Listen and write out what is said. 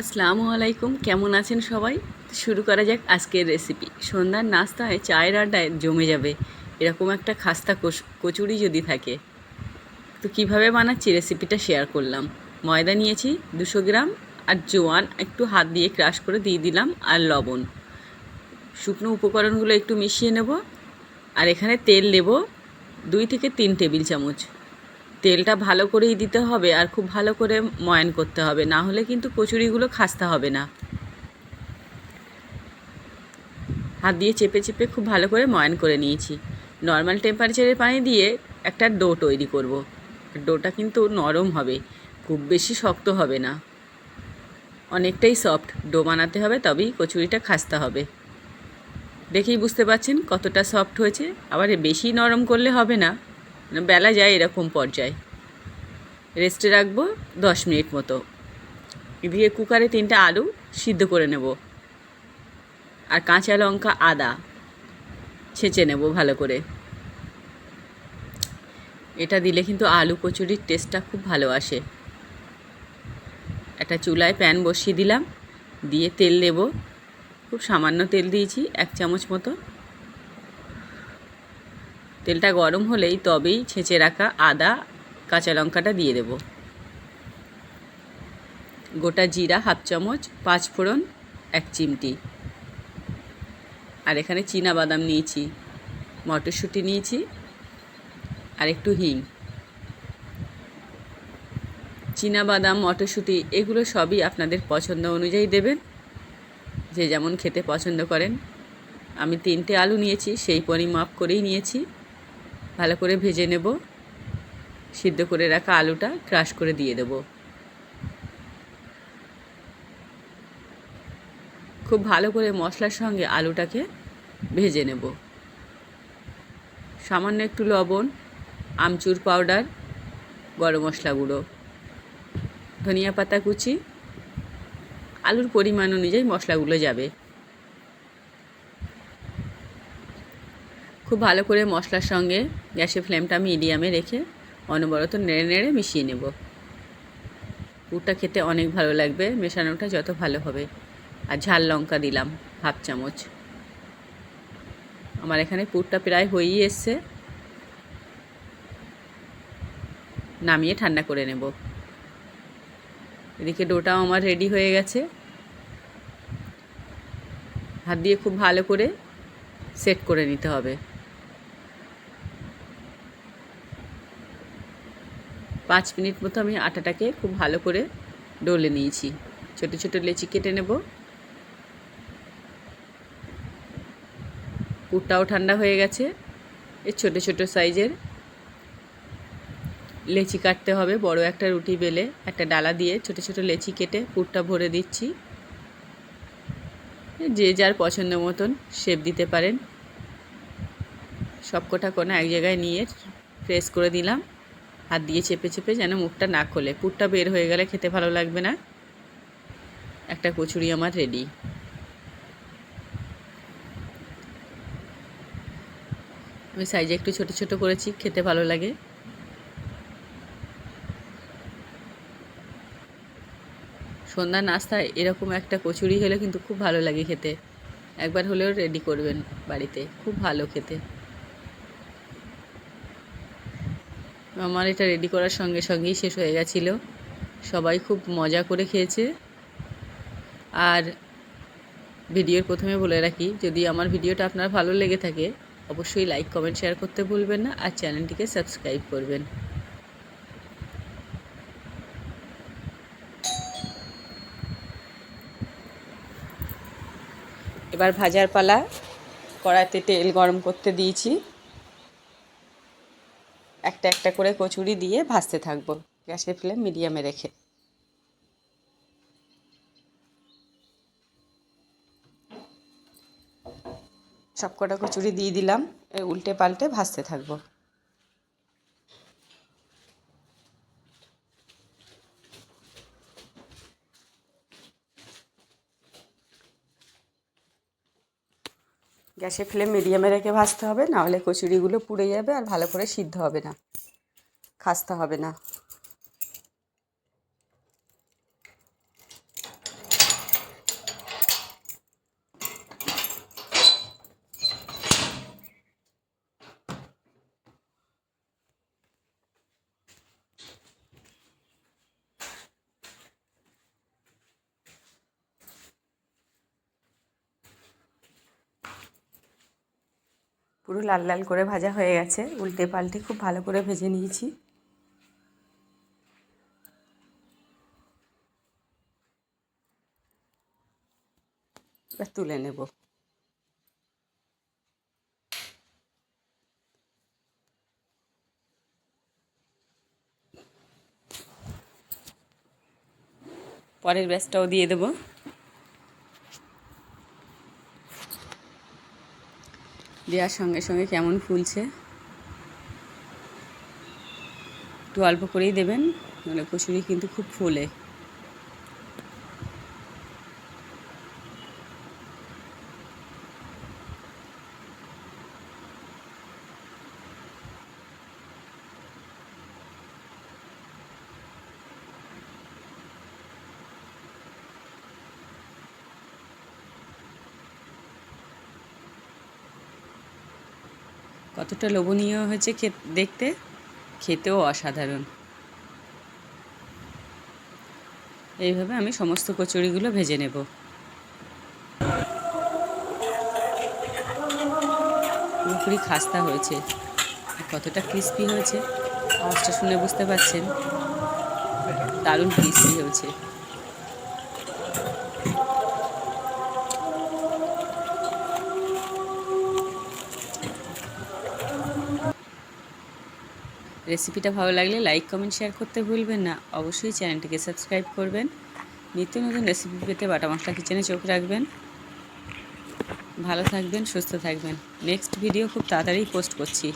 আসসালামু আলাইকুম, কেমন আছেন সবাই? শুরু করা যাক আজকের রেসিপি সন্ধ্যার নাস্তায় চায়ের আড্ডায় জমে যাবে এরকম একটা খাস্তা কচুরি যদি থাকে। তো কীভাবে বানাচ্ছি রেসিপিটা শেয়ার করলাম। ময়দা নিয়েছি দুশো গ্রাম আর জোয়ান একটু হাত দিয়ে ক্রাশ করে দিয়ে দিলাম আর লবণ। শুকনো উপকরণগুলো একটু মিশিয়ে নেব। আর এখানে তেল দেব দুই থেকে তিন টেবিল চামচ। তেলটা ভালো করেই দিতে হবে আর খুব ভালো করে ময়ান করতে হবে। না হলে কিন্তু কচুরিগুলো খাস্তা হবে না। হাত দিয়ে চেপে চেপে খুব ভালো করে ময়ান করে নিয়েছি। নর্মাল টেম্পারেচারের পানি দিয়ে একটা ডো তৈরি করব। ডোটা কিন্তু নরম হবে, খুব বেশি শক্ত হবে না। অনেকটাই সফট ডো বানাতে হবে তবেই কচুরিটা খাস্তা হবে। দেখেই বুঝতে পারছেন কতটা সফট হয়েছে। আবার বেশি নরম করলে হবে না। মানে বেলা যায় এরকম পর্যায়ে। রেস্টে রাখব দশ মিনিট মতো। দিয়ে কুকারে তিনটা আলু সিদ্ধ করে নেব। আর কাঁচা লঙ্কা আদা ছেঁচে নেব ভালো করে। এটা দিলে কিন্তু আলু কচুরির টেস্টটা খুব ভালো আসে। একটা চুলায় প্যান বসিয়ে দিলাম। দিয়ে তেল দেব। খুব সামান্য তেল দিয়েছি, এক চামচ মতো। তেলটা গরম হলেই তবেই ছেঁচে রাখা আদা, কাঁচা লঙ্কাটা দিয়ে দেব। গোটা জিরা হাফ চামচ, পাঁচ ফোড়ন, এক চিমটি। আর এখানে চীনা বাদাম নিয়েছি, মটরশুঁটি নিয়েছি, আর একটু হিং। চীনা বাদাম, মটরশুঁটি, এগুলো সবই আপনাদের পছন্দ অনুযায়ী দেবেন। যে যেমন খেতে পছন্দ করেন। আমি তিনটে আলু নিয়েছি, সেই পরিমাপ করেই নিয়েছি। ভালো করে ভেজে নেব। সিদ্ধ করে রাখা আলুটা ক্রাশ করে দিয়ে দেব। খুব ভালো করে মশলার সঙ্গে আলুটাকে ভেজে নেব। সামান্য একটু লবণ, আমচুর পাউডার, গরম মশলা গুঁড়ো, ধনিয়া পাতা কুচি, আলুর পরিমাণ অনুযায়ী মশলাগুলো যাবে। খুব ভালো করে মশলার সঙ্গে গ্যাসের ফ্লেমটা মিডিয়ামে রেখে অনবরত নেড়ে নেড়ে মিশিয়ে নেব। পুরটা খেতে অনেক ভালো লাগবে, মেশানোটা যত ভালো হবে। আর ঝাল লঙ্কা দিলাম, হাফ চামচ। আমার এখানে পুরটা প্রায় হয়েই এসছে। নামিয়ে ঠান্ডা করে নেব। এদিকে ডোটাও আমার রেডি হয়ে গেছে। হাত দিয়ে খুব ভালো করে সেট করে নিতে হবে। পাঁচ মিনিট মতো আমি আটাটাকে খুব ভালো করে ডলে নিয়েছি। ছোট ছোট লেচি কেটে নেব। পুরটাও ঠান্ডা হয়ে গেছে। এর ছোট ছোট সাইজের লেচি কাটতে হবে। বড় একটা রুটি বেলে একটা ডালা দিয়ে ছোট ছোট লেচি কেটে পুরটা ভরে দিচ্ছি। যে যার পছন্দ মতন শেপ দিতে পারেন। সবকটা কোনো এক জায়গায় নিয়ে প্রেস করে দিলাম হাত দিয়ে চেপে চেপে যেন মুখটা না খোলে। পুরটা বের হয়ে গেলে খেতে ভালো লাগবে না। একটা কচুরি আমার রেডি আমি সাইজে একটু ছোট ছোট করেছি, খেতে ভালো লাগে। সন্ধ্যা নাস্তায় এরকম একটা কচুরি হলে কিন্তু খুব ভালো লাগে খেতে। একবার হলেও রেডি করবেন বাড়িতে। খুব ভালো খেতে। আমার এটা রেডি করার সঙ্গে সঙ্গেই শেষ হয়ে গেছিল। সবাই খুব মজা করে খেয়েছে। আর ভিডিওর প্রথমে বলে রাখি, যদি আমার ভিডিওটা আপনার ভালো লেগে থাকে, অবশ্যই লাইক কমেন্ট শেয়ার করতে ভুলবেন না আর চ্যানেলটিকে সাবস্ক্রাইব করবেন। এবার ভাজার পালা, কড়াইতে তেল গরম করতে দিয়েছি। একটা একটা করে কচুরি দিয়ে ভাজতে থাকব। গ্যাসের ফ্লেম মিডিয়ামে রেখে। সব কটা কচুরি দিয়ে দিলাম উল্টে পাল্টে ভাজতে থাকব। গ্যাসের ফ্লেম মিডিয়ামে রেখে ভাজতে হবে নাহলে কচুরিগুলো পুড়ে যাবে আর ভালো করে সিদ্ধ হবে না, খাসতে হবে না। পুরো লাল লাল করে ভাজা হয়ে গেছে। উল্টে পাল্টে খুব ভালো করে ভেজে নিয়েছি। এবার তুলে নেব। পরের ব্যাচটাও দিয়ে দেবো। দেওয়ার সঙ্গে সঙ্গে কেমন ফুলছে? একটু অল্প করেই দেবেন মানে কচুরি কিন্তু খুব ফোলে। কতটা লোভনীয় হয়েছে দেখতে? খেতেও অসাধারণ। এইভাবে আমি সমস্ত কচুরিগুলো ভেজে নেব। পুরোপুরি খাস্তা হয়েছে। কতটা ক্রিস্পি হয়েছে, আওয়াজটা শুনে বুঝতে পারছেন। দারুণ ক্রিস্পি হয়েছে। রেসিপিটা ভালো লাগলে লাইক, কমেন্ট, শেয়ার করতে ভুলবেন না। অবশ্যই চ্যানেলটিকে সাবস্ক্রাইব করবেন। নিত্য নতুন রেসিপি পেতে বাটা মশলা কিচেনে চোখ রাখবেন। ভালো থাকবেন, সুস্থ থাকবেন। নেক্সট ভিডিও খুব তাড়াতাড়ি পোস্ট করছি।